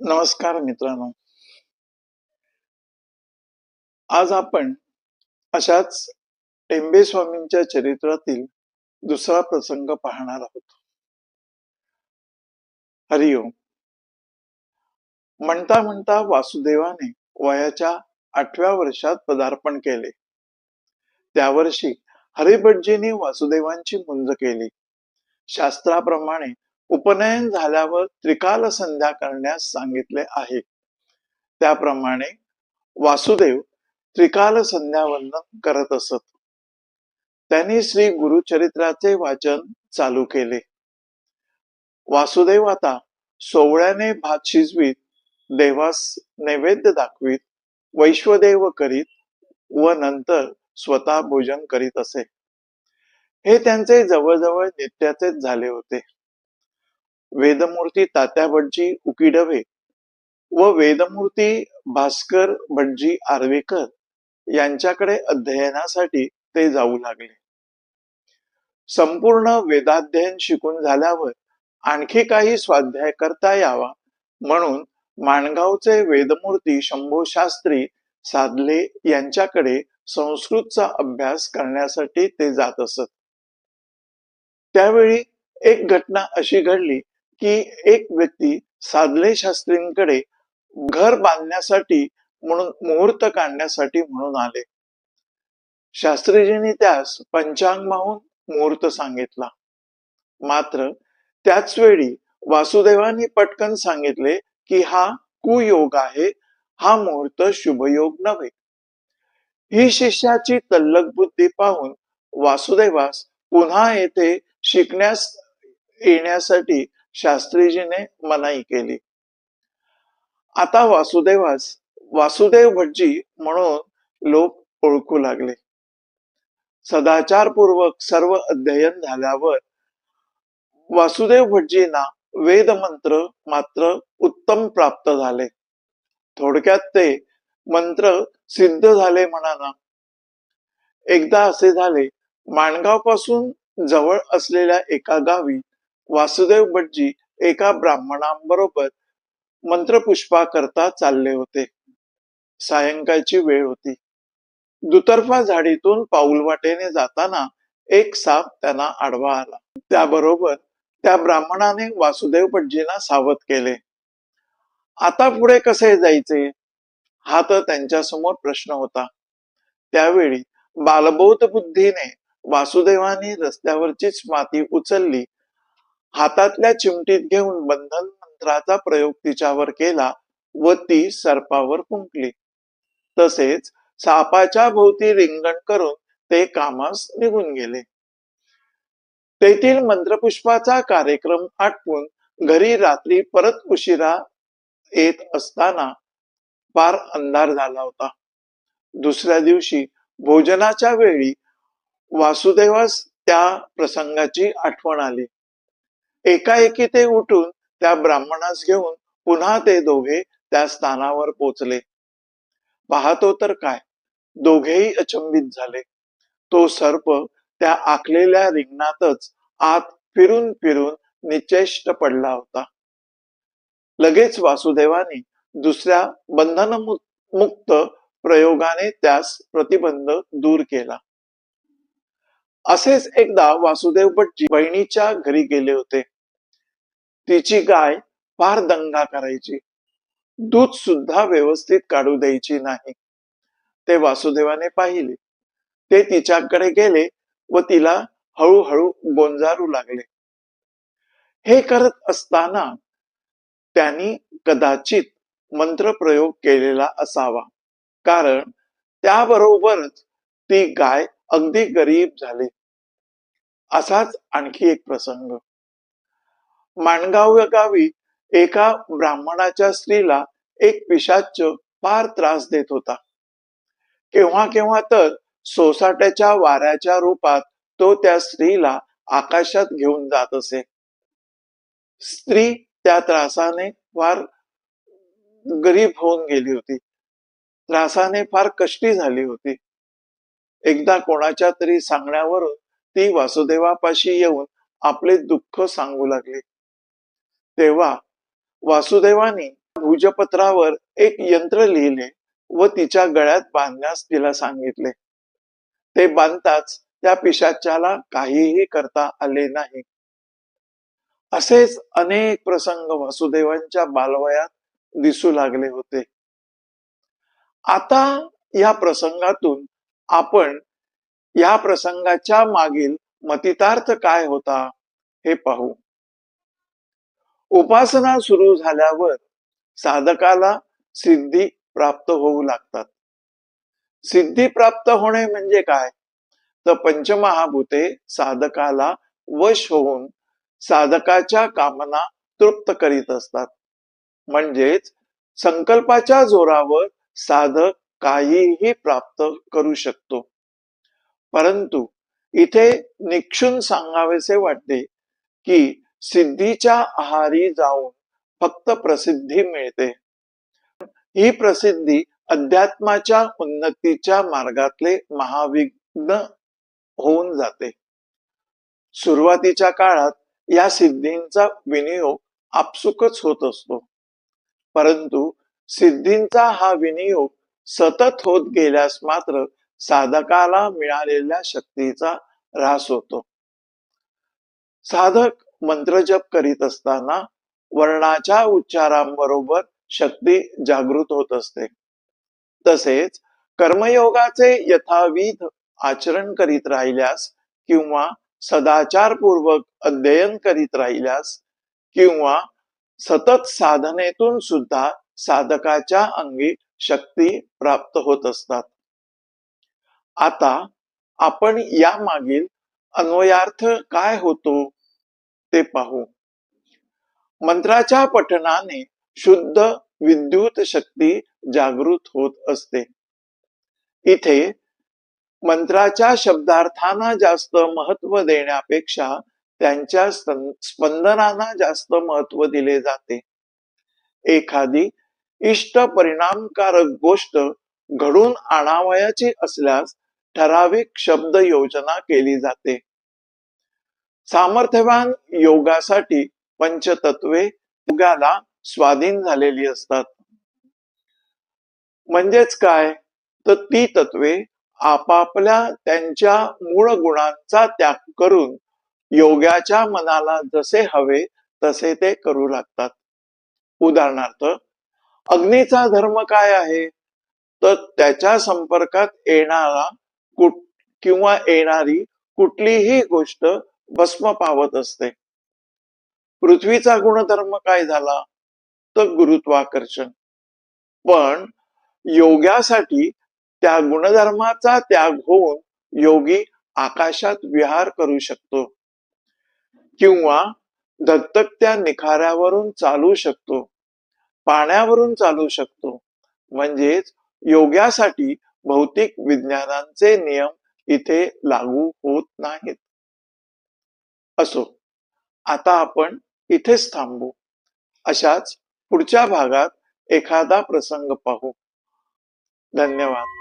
नमस्कार मित्रांनो. आज आपण अशाच टेंबे स्वामींच्या चरित्रातील दुसरा प्रसंग पाहणार आहोत. हरिओम म्हणता म्हणता वासुदेवाने वयाच्या आठव्या वर्षात पदार्पण केले. त्या वर्षी हरिभटजींनी वासुदेवांची मुंज केली. शास्त्राप्रमाणे उपनयन झाल्यावर त्रिकाल संध्या करण्यास सांगितले आहे. त्याप्रमाणे वासुदेव त्रिकाल संध्या वंदन करत असत. त्यांनी श्री गुरुचरित्राचे वाचन चालू केले. वासुदेव आता सोवळ्याने भात शिजवीत देवास नैवेद्य दाखवीत वैश्वदेव करीत व नंतर स्वतः भोजन करीत असे. हे त्यांचे जवळजवळ नित्याचेच झाले होते. वेदमूर्ती तात्या भटजी उकिडवे व वेदमूर्ती भास्कर भटजी आर्वेकर यांच्याकडे अध्ययनासाठी ते जाऊ लागले. संपूर्ण वेदाध्ययन शिकून झाल्यावर आणखी काही स्वाध्याय करता यावा म्हणून माणगावचे वेदमूर्ती शंभो शास्त्री साधले यांच्याकडे संस्कृतचा अभ्यास करण्यासाठी ते जात असत. त्यावेळी एक घटना अशी घडली की एक व्यक्ती साधले शास्त्रींकडे घर बांधण्यासाठी म्हणून मुहूर्त काढण्यासाठी म्हणून आले. शास्त्रीजींनी त्यास पंचांग माहून मुहूर्त सांगितला. मात्र त्याच वेळी वासुदेवांनी पटकन सांगितले की हा कुयोग आहे हा मुहूर्त शुभयोग नव्हे. ही शिष्याची तल्लक बुद्धी पाहून वासुदेवास पुन्हा येथे शिकण्यास येण्यासाठी शास्त्रीजीने मनाई केली. आता वासुदेवास वासुदेव भटजी म्हणून लोक ओळखू लागले. सदाचारपूर्वक सर्व अध्ययन झाल्यावर वासुदेव भटजींना वेद मंत्र मात्र उत्तम प्राप्त झाले. थोडक्यात ते मंत्र सिद्ध झाले म्हणाना एकदा असे झाले माणगावपासून जवळ असलेल्या एका गावी वासुदेव भटजी एका ब्राह्मणांबरोबर मंत्रपुष्पा करता चालले होते. सायंकाळची वेळ होती. दुतर्फा झाडीतून पाऊल वाटेने जाताना एक साप त्यांना आडवा आला. त्याबरोबर त्या ब्राह्मणाने वासुदेव भटजींना सावध केले. आता पुढे कसे जायचे? हा तर त्यांच्यासमोर प्रश्न होता. त्यावेळी बालबोध बुद्धीने वासुदेवानी रस्त्यावरचीच माती उचलली हातातल्या चिमटीत घेऊन बंधन मंत्राचा प्रयोग तिच्यावर केला व ती सर्पावर कुंकली. तसेच सापाच्या भोवती रिंगण करून ते कामास निघून गेले. तेथील मंत्रपुष्पाचा कार्यक्रम आटपून घरी रात्री परत उशिरा येत असताना फार अंधार झाला होता. दुसऱ्या दिवशी भोजनाच्या वेळी वासुदेवास त्या प्रसंगाची आठवण आली. एकाएकी ते उठून त्या ब्राह्मणास घेऊन पुन्हा ते दोघे त्या स्थानावर पोचले. पाहतो तर काय? दोघेही अचंबित झाले. तो सर्प त्या आखलेल्या रिंगणातच आत फिरून फिरून निचेष्ट पडला होता. लगेच वासुदेवाने दुसऱ्या बंधन मुक्त प्रयोगाने त्यास प्रतिबंध दूर केला. असेच एकदा वासुदेव भटजी बहिणीच्या घरी गेले होते. तिची गाय फार दंगा करायची. दूध सुद्धा व्यवस्थित काढू द्यायची नाही. ते वासुदेवाने पाहिले. ते तिच्याकडे गेले व तिला हळूहळू गोंजारू लागले. हे करत असताना त्यांनी कदाचित मंत्रप्रयोग केलेला असावा. कारण त्याबरोबरच ती गाय अगदी गरीब झाली. असाच आणखी एक प्रसंग. माणगाव या गावी एका ब्राह्मणाच्या स्त्रीला एक पिशाच फार त्रास देत होता. केव्हा केव्हा तर सोसाट्याच्या वाऱ्याच्या रूपात तो त्या स्त्रीला आकाशात घेऊन जात असे. स्त्री त्या त्रासाने फार गरीब होऊन गेली होती. त्रासाने फार कष्टी झाली होती. एकदा कोणाच्या तरी सांगण्यावरून ती वासुदेवापाशी येऊन आपले दुःख सांगू लागली. तेव्हा वासुदेवानी भुजपत्रावर एक यंत्र लिहिले व तिच्या गळ्यात बांधण्यास तिला सांगितले. ते बांधताच त्या पिशाच्याला काहीही करता आले नाही. असेच अनेक प्रसंग वासुदेवांच्या बालवयात दिसू लागले होते. आता या प्रसंगातून आपण या प्रसंगाच्या मागील मतितार्थ काय होता हे पाहू. उपासना सुरू झाल्यावर साधकाला सिद्धी प्राप्त होऊ लागतात. सिद्धी प्राप्त होणे म्हणजे काय? तर पंचमहाभूते साधकाला वश होऊन साधकाच्या कामना तृप्त करीत असतात. म्हणजेच संकल्पाच्या जोरावर साधक काहीही प्राप्त करू शकतो. परंतु इथे निक्षून सांगावेसे वाटते की सिद्धीच्या आहारी जाऊन फक्त प्रसिद्धी मिळते. ही प्रसिद्धी अध्यात्माच्या उन्नतीच्या मार्गातले महाविघ्न होऊन जाते. सुरुवातीच्या काळात या सिद्धींचा विनियोग आपसुकच होत असतो. परंतु सिद्धींचा हा विनियोग सतत होत गेल्यास मात्र साधकाला मिळालेल्या शक्तीचा ऱ्हास होतो. साधक मंत्रजप करीत असताना वर्णाच्या उच्चारांबरोबर शक्ती जागृत होत असते. तसेच कर्मयोगाचे यथाविध आचरण करीत राहिल्यास किंवा सदाचारपूर्वक अध्ययन करीत राहिल्यास किंवा सतत साधनेतून सुद्धा साधकाच्या अंगी शक्ती प्राप्त होत असतात. आता आपण या मागील अन्वयार्थ काय होतो? ते पाहू. मंत्राच्या पठनाने शुद्ध विद्युत शक्ती जागृत होत असते. इथे मंत्राच्या शब्दार्थांना जास्त महत्त्व देण्यापेक्षा त्यांच्या स्पंदनांना जास्त महत्त्व दिले जाते. एखादी इष्ट परिणामकारक गोष्ट घडून आणावयाची असल्यास ठराविक शब्द योजना केली जाते. सामर्थ्यवान योगासाठी पंचतत्वे योगाला स्वाधीन झालेली असतात. म्हणजेच काय? तर ती तत्वे आपापल्या त्यांच्या मूळ गुणांचा त्याग करून योगाच्या मनाला जसे हवे तसे ते करू लागतात. उदाहरणार्थ अग्नीचा धर्म काय आहे? तर त्याच्या संपर्कात येणारा कुठ किंवा येणारी कुठलीही गोष्ट भस्म पावत असते. पृथ्वीचा गुणधर्म काय झाला? तर गुरुत्वाकर्षण. पण योग्यासाठी त्या गुणधर्माचा त्याग होऊन योगी आकाशात विहार करू शकतो. किंवा धगधगत्या निखाऱ्यावरून चालू शकतो. पाण्यावरून चालू शकतो. म्हणजेच योग्यासाठी भौतिक विज्ञानांचे नियम इथे लागू होत नाहीत. असो. आता आपण इथेच थांबू. अशाच पुढच्या भागात एखादा प्रसंग पाहू. धन्यवाद.